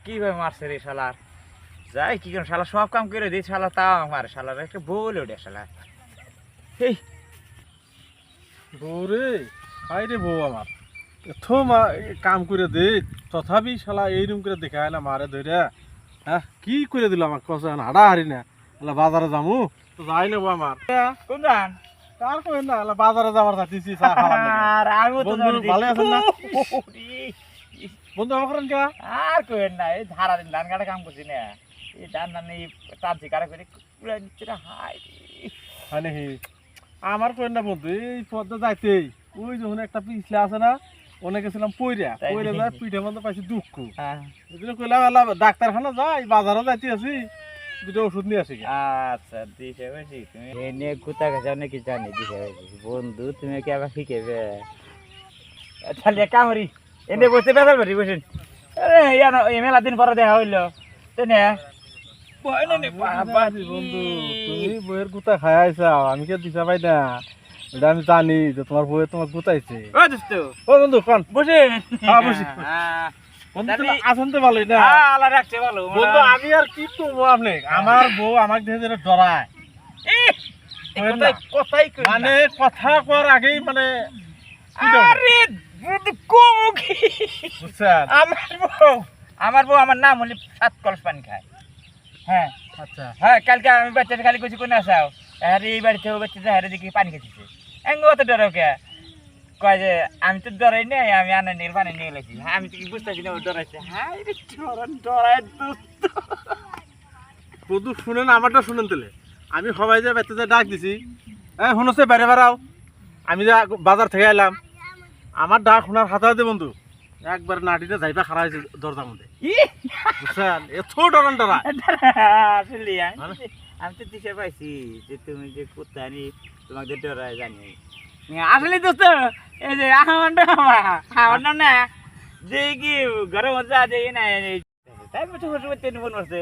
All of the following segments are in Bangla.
কীভাবে মারছে রে শালার যাই কি করে শালা সব কাম করে দিই শালা তাও আমার শালার একটা বলে ওঠে শালা এই বউ রে বউ আমার এত মা কাম করে দে তথাপি শালা এইরকম করে দেখায় না মারে ধরে হ্যাঁ কি করে দিল আমার কষ্ট হাড়া হারি না এলা বাজারে যামু তো যাই নেব আমার কোন তার কই না এলা বাজারে যাবার। ভালো আছেন না? বন্ধু আমার করেন কে আর কইেন না এই ধারা দিন ধান কাটা কাম করছি না। এই ধান ধান এই টানছি কারা করে কুড়া নিচ্ছে না হাই হি আমার কইন না বন্ধু এই পদ্মা যাইতেই ওই যখন একটা পিছলে আছে না ওনে গেছিলাম পইরা পইরা যায় পিঠে মধ্যে পাইছি দুঃখ। হ্যাঁ। কইলাম এলা ডাক্তারখানা যাই বাজারও যাইতে আছি দুটো ওষুধ নিয়ে আসি আচ্ছা দিশে বেশি তুমি। এ নিয়ে কুতা অনেক জানি দিশে বেশি বন্ধু তুমি কি আবার শিখেবে? তাহলে কামড়ি এনে বসে বেসাল বাড়ি বসেন। আরে ইয়ানো এই মেলা দিন পরে দেখা হইল। তো নে। ভয় না নে বাবা বন্ধু তুমি বইয়ের গুতা খাই আইসাও আমি কে দিশা পাই না? এটা আমি জানি যে তোমার বইয়ে তোমার গুতাইছে ও দোস্ত ও বন্ধু কোন? বসেন। হ্যাঁ, বসি। হ্যাঁ, হ্যাঁ, আমি আর কি করব আপনি আমার বউ আমাকে ডরায়। মানে কথা কর আগেই মানে আমার বউ আমার বউ আমার নাম হলে সাত কলস পানি খায়। হ্যাঁ। আচ্ছা। হ্যাঁ কালকে আমি বাচ্চাটা খালি কইছি কোন আসাও আরে এই বাড়িতে ও বাচ্চা হারে দেখি পানি খেতেছে এঙ্গ অত ডরাও কে কয় যে আমি তো ডরাই নাই আমি আনা নিয়ে পানি নিয়ে গেছি। আমি তো কি বুঝতেছি না ও ডরাইছে। রে ডরাই দোস্ত। শুনেন আমারটা শুনেন তাহলে। আমি সবাই যে বেতে ডাক দিছি এ শুনছে বাইরে বেড়াও। আমি যে বাজার থেকে এলাম আমার ডাক শোনার হাতা দে বন্ধু একবার নাটিতে যাইবা খারা হয়েছে দরজার মধ্যে। বুঝছেন? এত ডরান ডরা আসলে আমি তো- দিশে পাইছি যে তুমি যে কোথায় তোমাকে ডরাই জানি। আসলে দোস্ত এই যে আমার না আমার না যে কি মধ্যে আছে এই না তাই বসে বসে তেন মন বসে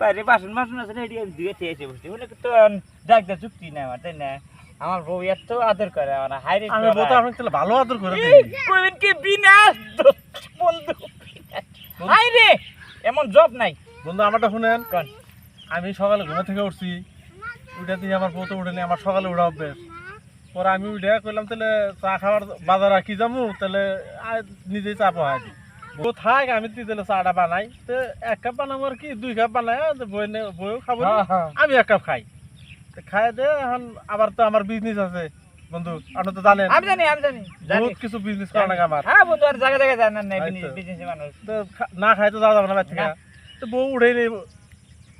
বাইরে বাসন বাসন আছে রেডি আমি দিয়ে এসে বসে বলে তো ডাক্তার চুক্তি না আমার তাই না? আমার বউ এত আদর করে আমার হাইরে আমি বলতে আপনাকে তাহলে ভালো আদর করে দিই কইবেন কি বন্ধু হাইরে এমন জব নাই। বন্ধু আমারটা শুনেন। কোন? আমি সকালে ঘুমে থেকে উঠছি। উঠে দিয়ে আমার বউ তো উঠেনি আমার সকালে উঠা অভ্যেস। পরে আমি উঠে কইলাম তাহলে চা খাওয়ার বাজার কি যাব? তাহলে নিজেই চা পাওয়া বউ থাক আমি তুই তাহলে চাটা বানাই তো এক কাপ বানাবো আর কি দুই কাপ বানাই বই বইও খাব না। হ্যাঁ, হ্যাঁ। আমি এক কাপ খাই। খাই দে এখন আবার তো আমার বিজনেস আছে। বন্ধু আপনি তো জানেন। আমি জানি আমি জানি। বহুত কিছু বিজনেস করা লাগে আমার। হ্যাঁ বন্ধু আর জায়গা জায়গা জানেন না। বিজনেস মানুষ। তো না খাই তো যাওয়া যাবে না তো বউ উঠেই নেই।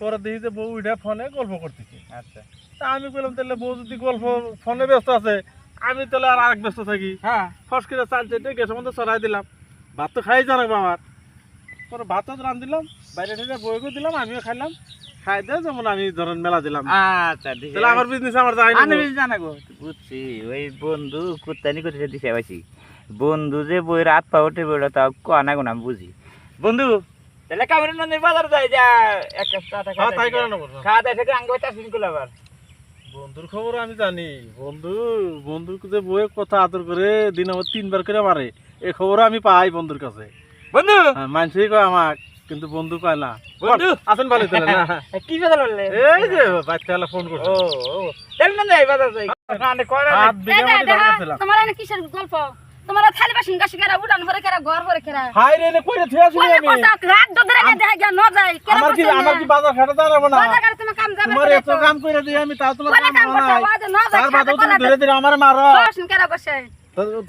পরে দেখি যে বউ উঠে ফোনে গল্প করতেছি। আচ্ছা। তা আমি বললাম তাহলে বউ যদি গল্প ফোনে ব্যস্ত আছে আমি তাহলে আর আরেক ব্যস্ত থাকি। হ্যাঁ। ফস করে চাল চেটে গ্যাসের মধ্যে চড়াই দিলাম। ভাত তো খাই জানাব আমার। পরে ভাত তো রান দিলাম বাইরে থেকে বইকে দিলাম আমিও খাইলাম। খাই দিয়ে যেমন আমি ধরেন মেলা দিলাম। আচ্ছা তাহলে আমার বিজনেস আমার যাই না আমি জানা বুঝছি ওই বন্ধু কুত্তানি করতে দিছে পাইছি। বন্ধু যে বই রাত পা উঠে বইলো তাও কানা গুনা আমি বুঝি। বন্ধু তাহলে নদীর বাজার যাই যা এক কাপ চা টা হ্যাঁ, তাই করে নেব খাওয়া দাওয়া থেকে আঙ্গ চাষ করলে আবার। বন্ধুর খবর আমি জানি। বন্ধু বন্ধু যে বইয়ে কথা আদর করে দিন আমার তিনবার করে মারে এই খবর আমি পাই বন্ধুর কাছে। বন্ধু! হ্যাঁ, মানুষই কয় আমাক। কিন্তু বন্ধু কয় না? বন্ধু? আসেন ভালো তাহলে না কি কথা বললে? এই যে বাচ্চা ফোন করছে। ও ও। তাহলে না যাই বাজার যাই। না কয় না? হাত মাটি ধান করছিলাম তোমার এনে কিসের গল্প? তোমার থালি বাসন গাছি কেরা উড়ান ভরে কেরা ঘর ভরে কেরা? হাই রে নে কইরে থিয়া শুনি আমি। রাত দদরে নে দেখা গিয়া ন যায় কেরা আমার কি আমার কি বাজার খাটা দাঁড়াবো না? বাজার করে তোমার কাম যাবে তোমার এত কাম কইরা দিই আমি তাও তোমার কাম ন। তার বাদও তুমি ধরে দিলে আমার মারো। বাসন কেরা করছে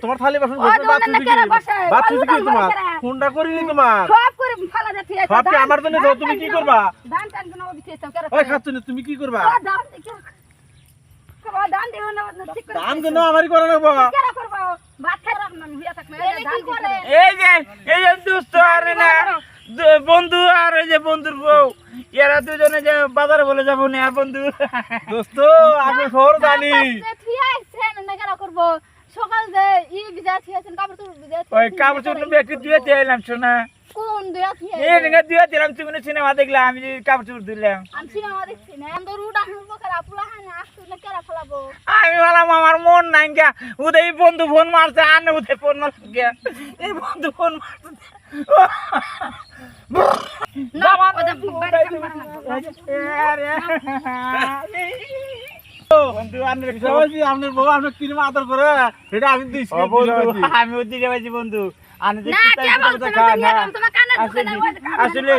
তোমার থালি বাসন ও, বসে তোমার। বসে। ফোনটা করিনি তোমার। কি আমার জন্য দাও, তুমি কি করবা? ধান টানগুলো বিতে তো কেরা। ওই খাচ্ছ তুমি কি করবা? ধান দেও। না না ঠিক করে দাম কেন আমারই করে নেব কেরা করবা? ভাত খাই রাখ না হুইয়া থাক না ধান করে? এই যে এই যে দুস্থ আর না বন্ধু আর এই যে বন্ধুর বউ। এরা দুজনে যে বাজারে বলে যাব না আর বন্ধু। দোস্ত আমি খবর জানি। না করব? সকাল যে ই বিজা থিয়াছেন কাপড় তো বিজা ওই কাপড় চোপড় ধুয়ে দিয়ে এলাম শোনা কোন দুয়া দিলাম তুমি সিনেমা দেখলাম আমি কাপড় চোপড় দিলাম আমি সিনেমা দেখছি না আমি তো রুডা হানবো কেরা পুলা হান আসু না কেরা ফেলাবো আমি বললাম আমার মন নাই গা উদয় বন্ধু ফোন মারছে আর না উদয় ফোন মারছে গা এই বন্ধু ফোন মারছে বন্ধু আপনার বউ আপনার করে সেটা আমি দিচ্ছি আমি দিতে পারছি বন্ধু আমি যে না কুত্তা কে কুত্তা বলছো কুত্তা না খায় তুমি না এরকম তোমার কানে ঢুকে না আসলে